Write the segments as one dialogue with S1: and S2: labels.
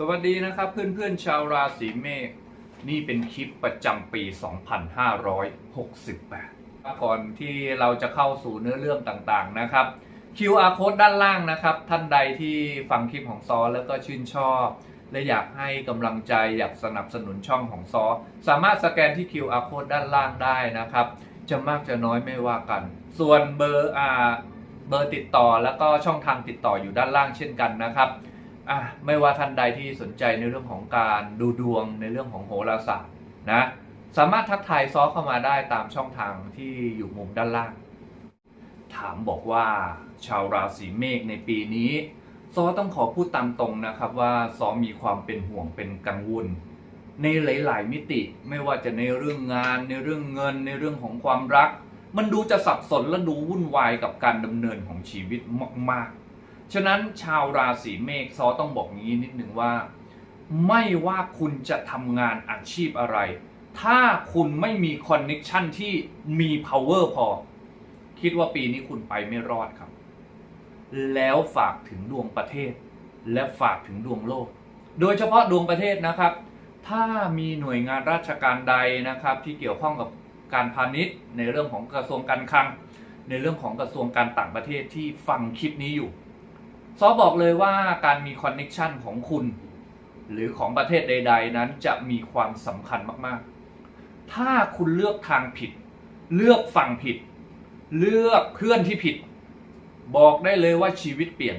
S1: สวัสดีนะครับเพื่อนๆชาวราศีเมษนี่เป็นคลิปประจำปี 2568 ก่อนที่เราจะเข้าสู่เนื้อเรื่องต่างๆนะครับ QR code ด้านล่างนะครับ ท่านใดที่ฟังคลิปของซอแล้วก็ชื่นชอบ และอยากให้กำลังใจอยากสนับสนุนช่องของซอ สามารถสแกนที่ QR code ด้านล่างได้นะครับ จะมากจะน้อยไม่ว่ากัน ส่วนเบอร์อ่าเบอร์ติดต่อแล้วก็ช่องทางติดต่ออยู่ด้านล่างเช่นกันนะครับ อะไม่ว่าท่านใดที่สนใจในเรื่องของการดูดวงในเรื่องของโหราศาสตร์นะสามารถทักทายซอเข้ามาได้ตามช่องทางที่อยู่มุมด้านล่าง ถามบอกว่าชาวราศีเมษในปีนี้ ซอต้องขอพูดตามตรงนะครับว่าซอมีความเป็นห่วงเป็นกังวล ในหลาย ๆ มิติไม่ว่าจะในเรื่องงาน ในเรื่องเงิน ในเรื่องของความรัก มันดูจะสับสนและดูวุ่นวายกับการดำเนินของชีวิตมาก ๆ ฉะนั้นชาวราศีเมษซอต้องบอกงี้นิดหนึ่งว่า ไม่ว่าคุณจะทำงานอาชีพอะไร ถ้าคุณไม่มีคอนเน็ชันที่มี power พอ คิดว่าปีนี้คุณไปไม่รอดครับ แล้วฝากถึงดวงประเทศ และฝากถึงดวงโลก โดยเฉพาะดวงประเทศนะครับ ถ้ามีหน่วยงานราชการใดนะครับ ที่เกี่ยวข้องกับการพาณิชย์ ในเรื่องของกระทรวงการคลัง ในเรื่องของกระทรวงการต่างประเทศที่ฟังคลิปนี้อยู่ ซอบอกเลยว่าการมีคอนเน็ชันของคุณ หรือของประเทศใด ๆ นั้นจะมีความสำคัญมากๆ ถ้าคุณเลือกทางผิด เลือกฝั่งผิด เลือกเพื่อนที่ผิด บอกได้เลยว่าชีวิตเปลี่ยน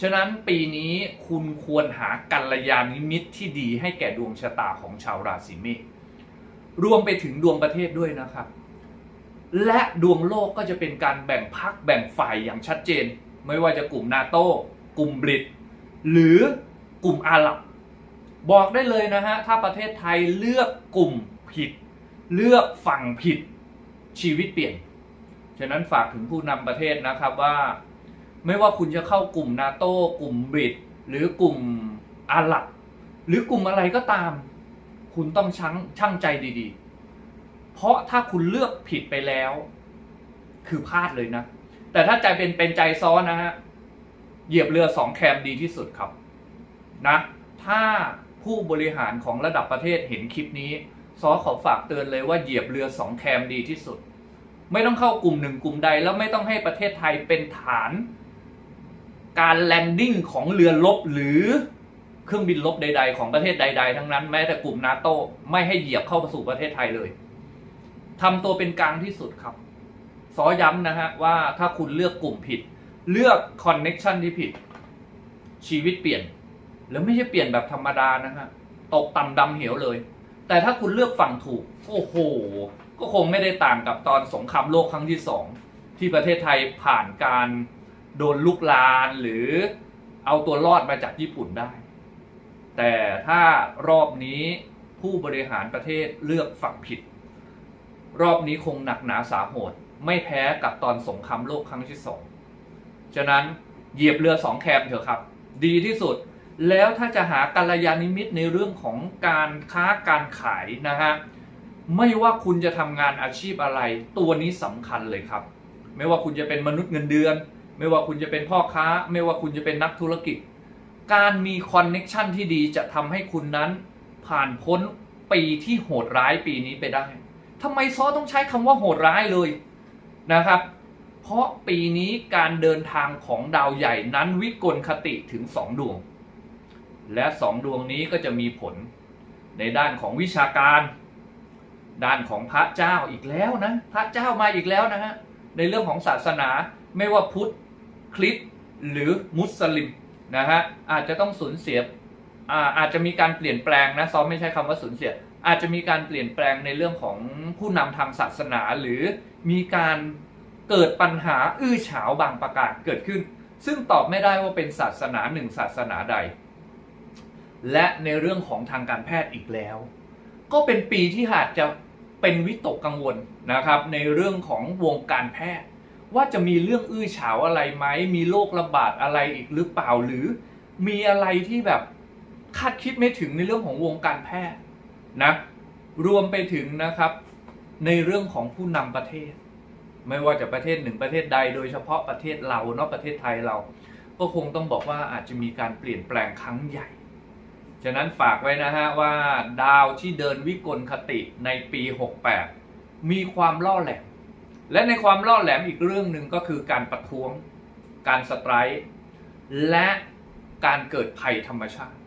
S1: ฉะนั้นปีนี้คุณควรหากัลยาณมิตรที่ดีให้แก่ดวงชะตาของชาวราศีเมษรวมไปถึงดวงประเทศด้วยนะครับ และดวงโลกก็จะเป็นการแบ่งพักแบ่งฝ่ายอย่างชัดเจน ไม่ว่าจะกลุ่มนาโต้กลุ่มบริตหรือกลุ่มอาหรับ บอกได้เลยนะฮะ ถ้าประเทศไทยเลือกกลุ่มผิด เลือกฝั่งผิดชีวิตเปลี่ยน ฉะนั้นฝากถึงผู้นำประเทศนะครับว่า ไม่ว่าคุณจะเข้ากลุ่มนาโต้กลุ่มบริตหรือกลุ่มอาหรับ หรือกลุ่มอะไรก็ตาม คุณต้องชั่งชั่งใจดีๆ เพราะถ้าคุณเลือกผิดไปแล้ว คือพลาดเลยนะ แต่ถ้าใจเป็นเป็นใจซ้อนนะฮะเหยียบเรือสองแคมดีที่สุดครับนะ ถ้าผู้บริหารของระดับประเทศเห็นคลิปนี้ซอขอฝากเตือนเลยว่าเหยียบเรือสองแคมดีที่สุด ไม่ต้องเข้ากลุ่มหนึ่งกลุ่มใด แล้วไม่ต้องให้ประเทศไทยเป็นฐาน การแลนดิ้งของเรือลบหรือเครื่องบินลบใด ๆ ของประเทศใด ๆ ทั้งนั้นแม้แต่กลุ่มนาโต้ไม่ให้เหยียบเข้าสู่ประเทศไทยเลยทำตัวเป็นกลางที่สุดครับ ซอย้ำนะฮะว่าถ้าคุณเลือกกลุ่มผิด เลือกคอนเน็ชันที่ผิด ชีวิตเปลี่ยน แล้วไม่ใช่เปลี่ยนแบบธรรมดานะฮะตกต่ำดำเหวเลย แต่ถ้าคุณเลือกฝั่งถูก โอ้โห ก็คงไม่ได้ต่างกับตอนสงครามโลกครั้งที่สองที่ประเทศไทยผ่านการโดนลุกลานหรือเอาตัวรอดมาจากญี่ปุ่นได้ แต่ถ้ารอบนี้ผู้บริหารประเทศเลือกฝั่งผิด รอบนี้คงหนักหนาสาโหด ไม่แพ้กับตอนสงครามโลกครั้งที่สองฉะนั้นเหยียบเรือสองแคมเถอะครับ ดีที่สุดแล้วถ้าจะหากัลยาณมิตรในเรื่องของการค้าการขายนะฮะไม่ว่าคุณจะทำงานอาชีพอะไร ตัวนี้สำคัญเลยครับ ไม่ว่าคุณจะเป็นมนุษย์เงินเดือน ไม่ว่าคุณจะเป็นพ่อค้า ไม่ว่าคุณจะเป็นนักธุรกิจ การมีคอนเน็ชันที่ดีจะทำให้คุณนั้น ผ่านพ้นปีที่โหดร้ายปีนี้ไปได้ทำไมซอต้องใช้คำว่าโหดร้ายเลย นะครับ เพราะปีนี้การเดินทางของดาวใหญ่นั้นวิกลคติถึงสองดวง และสองดวงนี้ก็จะมีผลในด้านของวิชาการ ด้านของพระเจ้าอีกแล้วนะ พระเจ้ามาอีกแล้วนะฮะในเรื่องของศาสนาไม่ว่าพุทธคริสต์หรือมุสลิมนะฮะอาจจะต้องสูญเสียอาอาจจะมีการเปลี่ยนแปลงนะซอมไม่ใช่คำว่าสูญเสีย อาจจะมีการเปลี่ยนแปลงในเรื่องของผู้นำทางศาสนาหรือมีการเกิดปัญหาอื้อฉาวบางประการเกิดขึ้น ซึ่งตอบไม่ได้ว่าเป็นศาสนาหนึ่งศาสนาใด และในเรื่องของทางการแพทย์อีกแล้ว ก็เป็นปีที่อาจจะเป็นวิตกกังวลนะครับในเรื่องของวงการแพทย์ ว่าจะมีเรื่องอื้อฉาวอะไรไหมมีโรคระบาดอะไรอีกหรือเปล่าหรือ มีอะไรที่แบบคาดคิดไม่ถึงในเรื่องของวงการแพทย์ นะรวมไปถึงนะครับในเรื่องของผู้นำประเทศ ไม่ว่าจะประเทศหนึ่งประเทศใด โดยเฉพาะประเทศเราเนาะประเทศไทยเรา ก็คงต้องบอกว่าอาจจะมีการเปลี่ยนแปลงครั้งใหญ่ ฉะนั้นฝากไว้นะฮะว่าดาวที่เดินวิกลคติในปี 68 มีความล่อแหลม และในความล่อแหลมอีกเรื่องหนึ่งก็คือการประท้วง การสไตร์และการเกิดภัยธรรมชาติ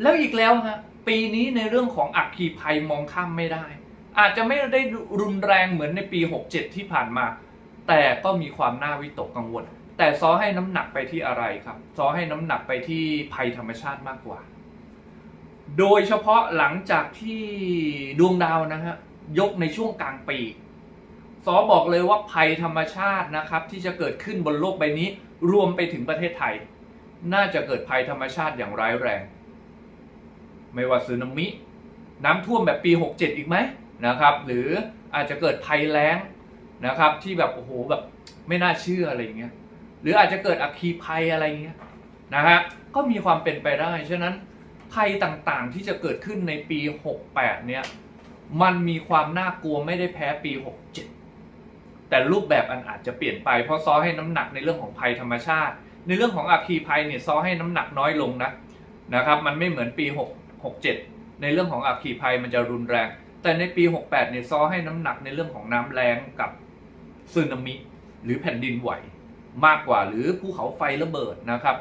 S1: แล้วอีกแล้วฮะ ปีนี้ในเรื่องของอัคคีภัยมองข้ามไม่ได้ อาจจะไม่ได้รุนแรงเหมือนในปี 67 ที่ผ่านมา แต่ก็มีความน่าวิตกกังวล แต่ซอให้น้ำหนักไปที่อะไรครับ ซอให้น้ำหนักไปที่ภัยธรรมชาติมากกว่า โดยเฉพาะหลังจากที่ดวงดาวนะฮะยกในช่วงกลางปีซอบอกเลยว่าภัยธรรมชาตินะครับ ที่จะเกิดขึ้นบนโลกใบนี้ รวมไปถึงประเทศไทย น่าจะเกิดภัยธรรมชาติอย่างร้ายแรง ไม่ว่าสึนามิ น้ำท่วมแบบปี 67 อีกไหมนะครับหรืออาจจะเกิดภัยแล้งนะครับที่แบบโอ้โหแบบไม่น่าเชื่ออะไรอย่างเงี้ยหรืออาจจะเกิดอัคคีภัยอะไรเงี้ยนะฮะก็มีความเป็นไปได้ ฉะนั้นภัยต่างๆที่จะเกิดขึ้นในปี 68 เนี่ยมันมีความน่ากลัวไม่ได้แพ้ปี 67 แต่รูปแบบอันอาจจะเปลี่ยนไป เพราะซอให้น้ำหนักในเรื่องของภัยธรรมชาติ ในเรื่องของอัคคีภัยเนี่ยซอให้น้ำหนักน้อยลงนะนะครับมันไม่เหมือนปี6 67 ในเรื่องของอัคคีภัยมันจะรุนแรง แต่ในปี 68 เนี่ยซอให้น้ำหนักในเรื่องของน้ำแล้งกับสึนามิ หรือแผ่นดินไหวมากกว่าหรือภูเขาไฟระเบิดนะครับ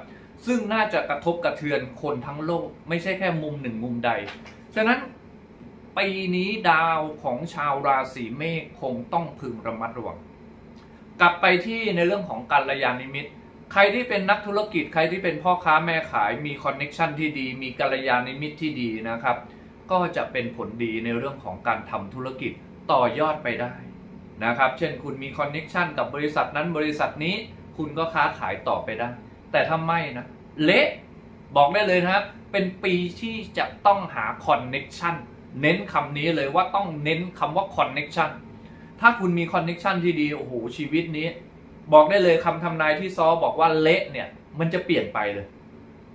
S1: ซึ่งน่าจะกระทบกระเทือนคนทั้งโลก ไม่ใช่แค่มุมหนึ่งมุมใด ฉะนั้นปีนี้ดาวของชาวราศีเมษคงต้องพึงระมัดระวัง กลับไปที่ในเรื่องของการยานิมิต ใครที่เป็นนักธุรกิจใครที่เป็นพ่อค้าแม่ขายมีคอนเน็ชันที่ดี มีกัลยาณมิตรที่ดีนะครับ ก็จะเป็นผลดีในเรื่องของการทำธุรกิจต่อยอดไปได้นะครับ เช่นคุณมีคอนเน็ชันกับบริษัทนั้นบริษัทนี้คุณก็ค้าขายต่อไปได้ แต่ถ้าไม่นะเละบอกได้เลยนะครับ เป็นปีที่จะต้องหาคอนเน็ชันเน้นคำนี้เลยว่าต้องเน้นคำว่าคอนเน็ชันถ้าคุณมีคอนเน็ชันที่ดีโอ้โหชีวิตนี้ บอกได้เลยคำทำนายที่ซอบอกว่าเละเนี่ย มันจะเปลี่ยนไปเลย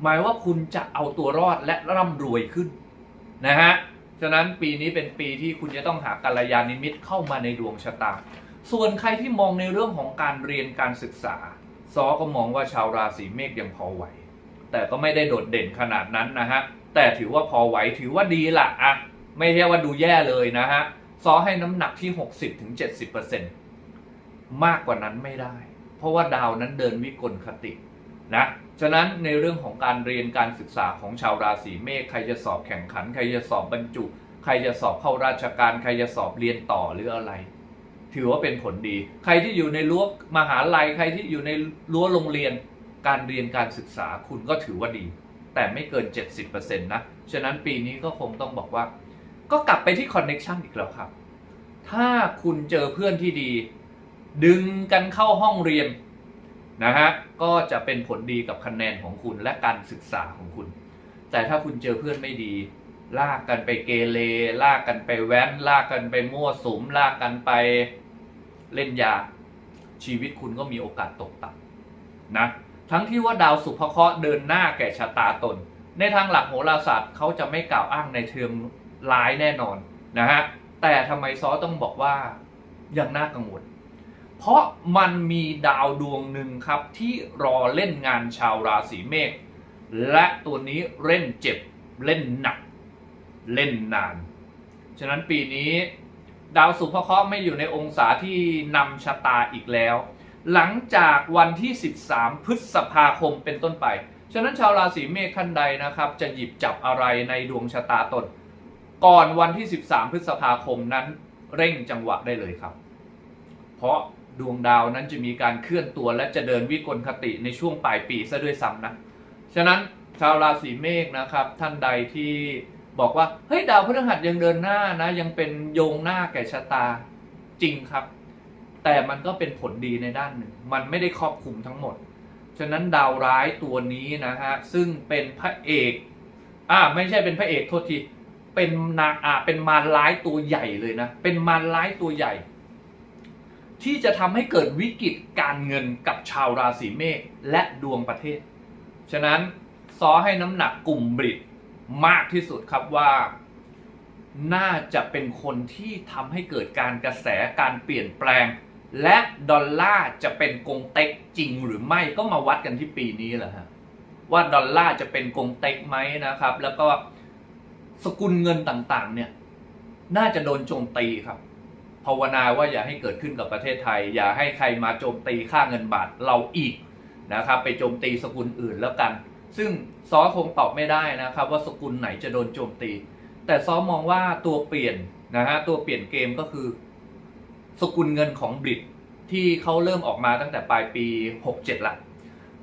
S1: หมายว่าคุณจะเอาตัวรอดและร่ำรวยขึ้นนะฮะฉะนั้นปีนี้เป็นปีที่คุณจะต้องหากัลยาณมิตรเข้ามาในดวงชะตา ส่วนใครที่มองในเรื่องของการเรียนการศึกษา ซอก็มองว่าชาวราศีเมษยังพอไหว แต่ก็ไม่ได้โดดเด่นขนาดนั้นนะฮะ แต่ถือว่าพอไหวถือว่าดีละอะ ไม่ใช่ว่าดูแย่เลยนะฮะ ซอให้น้ำหนักที่ 60-70% มากกว่านั้นไม่ได้ เพราะว่าดาวนั้นเดินวิกลคตินะฉะนั้นในเรื่องของการเรียนการศึกษาของชาวราศีเมษใครจะสอบแข่งขัน ใครจะสอบบรรจุ ใครจะสอบเข้าราชการ ใครจะสอบเรียนต่อหรืออะไร ถือว่าเป็นผลดี ใครที่อยู่ในรั้วมหาลัยใครที่อยู่ในรั้วโรงเรียน การเรียนการศึกษาคุณก็ถือว่าดี แต่ไม่เกิน 70%นะฉะนั้นปีนี้ก็คงต้องบอกว่า ก็กลับไปที่คอนเน็ชันอีกแล้วครับถ้าคุณเจอเพื่อนที่ดี ดึงกันเข้าห้องเรียนนะฮะก็จะเป็นผลดีกับคะแนนของคุณและการศึกษาของคุณ แต่ถ้าคุณเจอเพื่อนไม่ดี ลากกันไปเกเรลากกันไปแว้น ลากกันไปมั่วสุม ลากกันไปเล่นยา ชีวิตคุณก็มีโอกาสตกต่ำนะทั้งที่ว่าดาวสุภเคราะห์เดินหน้าแก่ชะตาตน ในทางหลักโหราศาสตร์เขาจะไม่กล่าวอ้างในเทอมร้ายแน่นอนนะฮะแต่ทำไมซอต้องบอกว่ายังน่ากังวล เพราะมันมีดาวดวงหนึ่งครับที่รอเล่นงานชาวราศีเมษและตัวนี้เล่นเจ็บเล่นหนัก เล่นนาน ฉะนั้นปีนี้ดาวสุภเคราะห์ไม่อยู่ในองศาที่นำชะตาอีกแล้ว หลังจากวันที่ 13 พฤษภาคมเป็นต้นไป ฉะนั้นชาวราศีเมษขั้นใดนะครับ จะหยิบจับอะไรในดวงชะตาตน ก่อนวันที่ 13 พฤษภาคมนั้นเร่งจังหวะได้เลยครับ เพราะ ดวงดาวนั้นจะมีการเคลื่อนตัวและจะเดินวิกลคติในช่วงปลายปีซะด้วยซ้ำนะ ฉะนั้นชาวราศีเมษนะครับ ท่านใดที่บอกว่าเฮ้ยดาวพฤหัสยังเดินหน้านะ ยังเป็นโยงหน้าแก่ชะตาจริงครับ แต่มันก็เป็นผลดีในด้านหนึ่ง มันไม่ได้ครอบคลุมทั้งหมด ฉะนั้นดาวร้ายตัวนี้นะฮะซึ่งเป็นพระเอกอ่าไม่ใช่เป็นพระเอกโทษทีเป็นนาอ่าเป็นมารร้ายตัวใหญ่เลยนะ เป็นมารร้ายตัวใหญ่ ที่จะทำให้เกิดวิกฤตการเงินกับชาวราศีเมษและดวงประเทศ ฉะนั้นซอให้น้ำหนักกลุ่มบริดมากที่สุดครับว่า น่าจะเป็นคนที่ทำให้เกิดการกระแสการเปลี่ยนแปลง และดอลลาร์จะเป็นกงเต็กจริงหรือไม่ก็มาวัดกันที่ปีนี้แหละฮะว่าดอลลาร์จะเป็นกงเต็กไหมนะครับ แล้วก็สกุลเงินต่างๆเนี่ยน่าจะโดนโจมตีครับ ภาวนาว่าอย่าให้เกิดขึ้นกับประเทศไทย อย่าให้ใครมาโจมตีค่าเงินบาทเราอีกนะครับไปโจมตีสกุลอื่นแล้วกัน ซึ่งซอคงตอบไม่ได้นะครับ ว่าสกุลไหนจะโดนโจมตี แต่ซอมองว่าตัวเปลี่ยนนะฮะตัวเปลี่ยนเกมก็คือ สกุลเงินของบริตที่เขาเริ่มออกมาตั้งแต่ปลายปี 67ละ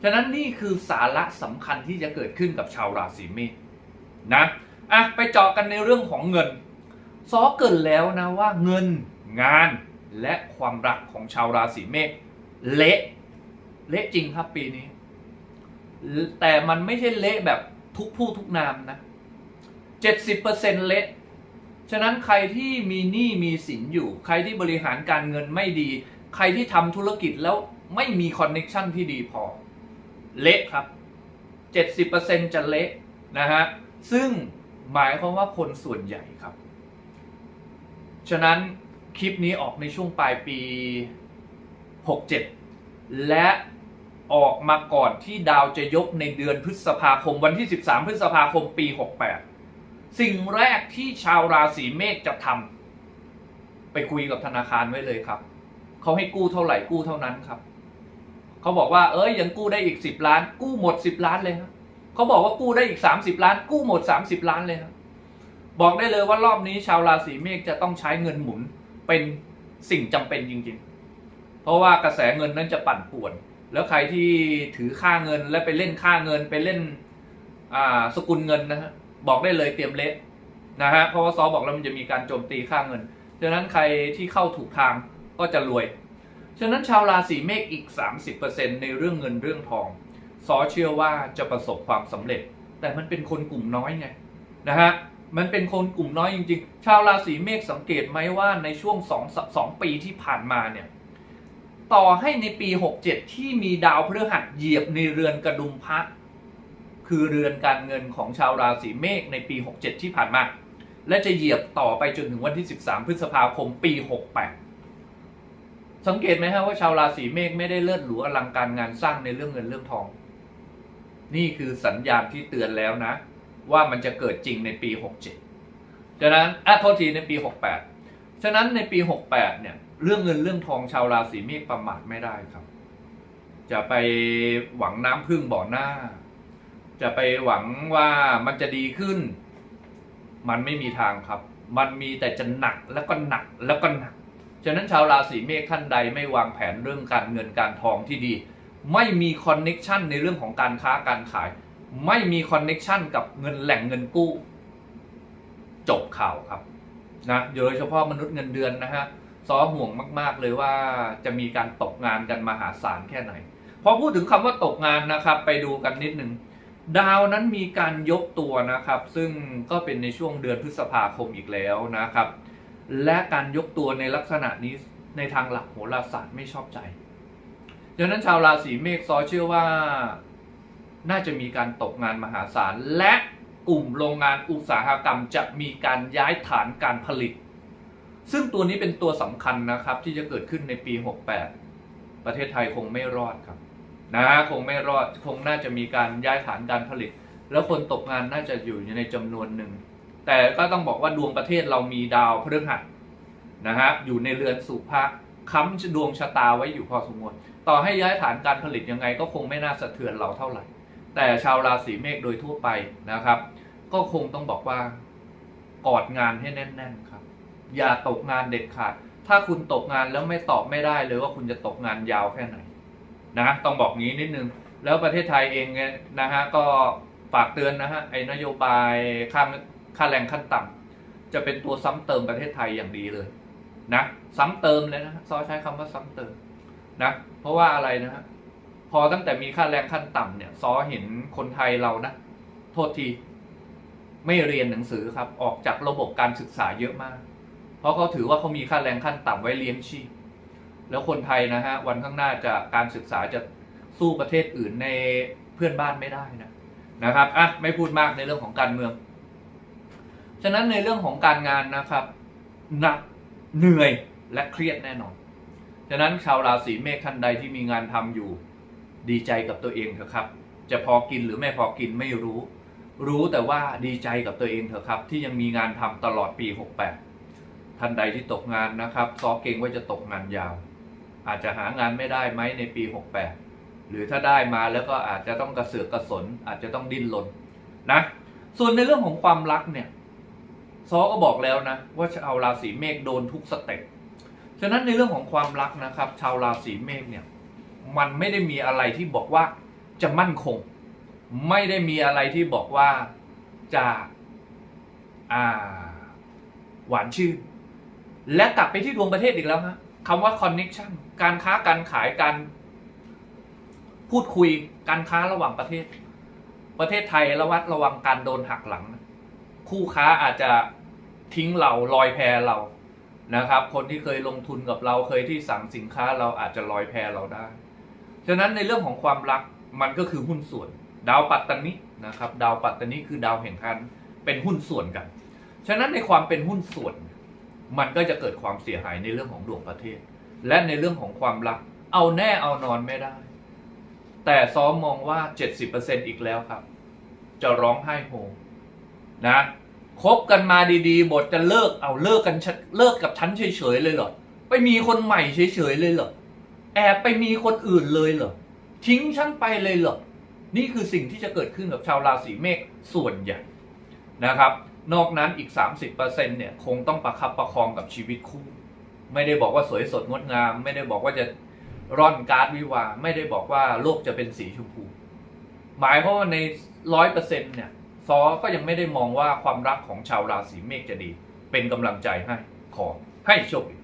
S1: ฉะนั้นนี่คือสาระสำคัญที่จะเกิดขึ้นกับชาวราศีเมษนะอะไปเจาะกันในเรื่องของเงินซอเกินแล้วนะว่าเงิน งานและความรักของชาวราศีเมษเละเละจริงครับปีนี้ แต่มันไม่ใช่เละแบบทุกผู้ทุกนามนะ 70%เละฉะนั้นใครที่มีหนี้มีสินอยู่ ใครที่บริหารการเงินไม่ดี ใครที่ทำธุรกิจแล้วไม่มีคอนเน็ชันที่ดีพอ เละครับ 70%จะเละนะฮะ ซึ่งหมายความว่าคนส่วนใหญ่ครับ ฉะนั้น คลิปนี้ออกในช่วงปลายปี 67 และออกมาก่อนที่ดาวจะยกในเดือนพฤษภาคมวันที่ 13 พฤษภาคมปี 68 สิ่งแรกที่ชาวราศีเมษจะทำไปคุยกับธนาคารไว้เลยครับ เขาให้กู้เท่าไหร่กู้เท่านั้นครับ เขาบอกว่าเอ้ยยังกู้ได้อีก 10 ล้าน กู้หมด 10 ล้านเลยครับเขาบอกว่ากู้ได้อีก 30 ล้าน กู้หมด 30 ล้านเลยครับบอกได้เลยว่ารอบนี้ชาวราศีเมษจะต้องใช้เงินหมุน เป็นสิ่งจำเป็นจริง ๆ เพราะว่ากระแสเงินนั้นจะปั่นป่วน แล้วใครที่ถือค่าเงินและไปเล่นค่าเงินไปเล่นอ่าสกุลเงินนะฮะบอกได้เลยเตรียมเละนะฮะเพราะว่าซอบอกแล้วมันจะมีการโจมตีค่าเงินฉะนั้นใครที่เข้าถูกทางก็จะรวย ฉะนั้นชาวราศีเมษอีก 30%ในเรื่องเงินเรื่องทองซอเชื่อว่าจะประสบความสำเร็จ แต่มันเป็นคนกลุ่มน้อยไงนะฮะ มันเป็นคนกลุ่มน้อยจริงๆ ชาวราศีเมษสังเกตไหมว่าในช่วง2 2ปีที่ผ่านมาเนี่ย ต่อให้ในปี 67 ที่มีดาวพฤหัสเหยียบในเรือนกระดุมพระคือเรือนการเงินของชาวราศีเมษในปี 67 ที่ผ่านมา และจะเหยียบต่อไปจนถึงวันที่ 13 พฤษภาคมปี 68 สังเกตไหมฮะว่าชาวราศีเมษไม่ได้เลิศหรูอลังการงานสร้างในเรื่องเงินเรื่องทอง นี่คือสัญญาณที่เตือนแล้วนะ ว่ามันจะเกิดจริงในปี 67ฉะนั้นอะโทษทีในปี 68 ฉะนั้นในปี 68 เนี่ย เรื่องเงินเรื่องทองชาวราศีเมษประมาทไม่ได้ครับ จะไปหวังน้ำพึ่งบ่อหน้า จะไปหวังว่ามันจะดีขึ้น มันไม่มีทางครับ มันมีแต่จะหนักแล้วก็หนักแล้วก็หนัก ฉะนั้นชาวราศีเมษท่านใดไม่วางแผนเรื่องการเงินการทองที่ดี ไม่มีคอนเน็ชันในเรื่องของการค้าการขาย ไม่มีคอนเน็ชันกับเงินแหล่งเงินกู้ จบข่าวครับนะโดยเฉพาะมนุษย์เงินเดือนนะฮะซอห่วงมาก ๆ เลยว่าจะมีการตกงานกันมหาศาลแค่ไหน พอพูดถึงคำว่าตกงานนะครับ ไปดูกันนิดหนึ่งดาวนั้นมีการยกตัวนะครับ ซึ่งก็เป็นในช่วงเดือนพฤษภาคมอีกแล้วนะครับ และการยกตัวในลักษณะนี้ในทางหลักโหราศาสตร์ไม่ชอบใจดังนั้นชาวราศีเมษซอเชื่อว่า น่าจะมีการตกงานมหาศาล และกลุ่มโรงงานอุตสาหกรรมจะมีการย้ายฐานการผลิต ซึ่งตัวนี้เป็นตัวสำคัญนะครับที่จะเกิดขึ้นในปี 68 ประเทศไทยคงไม่รอดครับนะคงไม่รอดคงน่าจะมีการย้ายฐานการผลิต แล้วคนตกงานน่าจะอยู่ในจำนวนหนึ่ง แต่ก็ต้องบอกว่าดวงประเทศเรามีดาวพฤหัสนะฮะอยู่ในเรือนสุภะค้ำดวงชะตาไว้อยู่พอสมควรต่อให้ย้ายฐานการผลิตยังไงก็คงไม่น่าสะเทือนเราเท่าไหร่ แต่ชาวราศีเมษโดยทั่วไปนะครับ ก็คงต้องบอกว่ากอดงานให้แน่น ๆครับ อย่าตกงานเด็ดขาด ถ้าคุณตกงานแล้วไม่ตอบไม่ได้เลยว่าคุณจะตกงานยาวแค่ไหนนะต้องบอกงี้นิดนึง แล้วประเทศไทยเองเนี่ยนะฮะก็ฝากเตือนนะฮะไอ้นโยบายค่าค่าแรงขั้นต่ำจะเป็นตัวซ้ำเติมประเทศไทยอย่างดีเลยนะซ้ำเติมเลยนะซอใช้คำว่าซ้ำเติมนะเพราะว่าอะไรนะฮะ พอตั้งแต่มีค่าแรงขั้นต่ำเนี่ยซอเห็นคนไทยเรานะ โทษทีไม่เรียนหนังสือครับ ออกจากระบบการศึกษาเยอะมาก เพราะเขาถือว่าเขามีค่าแรงขั้นต่ำไว้เลี้ยงชีพ แล้วคนไทยนะฮะวันข้างหน้าจะการศึกษาจะสู้ประเทศอื่นในเพื่อนบ้านไม่ได้นะนะครับอะไม่พูดมากในเรื่องของการเมือง ฉะนั้นในเรื่องของการงานนะครับหนักเหนื่อยและเครียดแน่นอน ฉะนั้นชาวราศีเมษท่านใดที่มีงานทำอยู่ ดีใจกับตัวเองเถอะครับ จะพอกินหรือไม่พอกินไม่รู้ รู้แต่ว่าดีใจกับตัวเองเถอะครับ ที่ยังมีงานทำตลอดปี 68 ท่านใดที่ตกงานนะครับซอเก่งว่าจะตกงานยาว อาจจะหางานไม่ได้ไหมในปี 68 หรือถ้าได้มาแล้วก็อาจจะต้องกระเสือกกระสน อาจจะต้องดิ้นรนนะส่วนในเรื่องของความรักเนี่ยซอก็บอกแล้วนะ ว่าชาวราศีเมษโดนทุกสเต็ปฉะนั้นในเรื่องของความรักนะครับ ชาวราศีเมษเนี่ย มันไม่ได้มีอะไรที่บอกว่าจะมั่นคง ไม่ได้มีอะไรที่บอกว่าจะอ่าหวานชื่น และกลับไปที่ดวงประเทศอีกแล้วฮะคำว่า connection การค้าการขายการพูดคุยการค้าระหว่างประเทศ ประเทศไทยระวัดระวังการโดนหักหลัง คู่ค้าอาจจะทิ้งเราลอยแพเรานะครับ คนที่เคยลงทุนกับเราเคยที่สั่งสินค้าเราอาจจะลอยแพเราได้ ฉะนั้นในเรื่องของความรักมันก็คือหุ้นส่วน ดาวปัตตานินะครับ ดาวปัตตานิคือดาวแห่งการเป็นหุ้นส่วนกัน ฉะนั้นในความเป็นหุ้นส่วน มันก็จะเกิดความเสียหายในเรื่องของดวงประเทศ และในเรื่องของความรัก เอาแน่เอานอนไม่ได้ แต่ซ้อมมองว่า 70%อีกแล้วครับ จะร้องไห้โฮนะคบกันมาดีๆ บทจะเลิกเอาเลิกกันฉันเลิกกับฉันเฉยๆเลยเหรอไปมีคนใหม่เฉยๆเลยเหรอ แอบไปมีคนอื่นเลยเหรอ ทิ้งฉันไปเลยเหรอ นี่คือสิ่งที่จะเกิดขึ้นกับชาวราศีเมษส่วนใหญ่นะครับ นอกนั้นอีก 30%เนี่ยคงต้องประคับประคองกับชีวิตคู่ ไม่ได้บอกว่าสวยสดงดงาม ไม่ได้บอกว่าจะร่อนการ์ดวิวา ไม่ได้บอกว่าโลกจะเป็นสีชมพู หมายเพราะว่าในร้อยเปอร์เซ็นต์เนี่ยซอก็ยังไม่ได้มองว่าความรักของชาวราศีเมษจะดี เป็นกำลังใจให้ขอให้โชคดี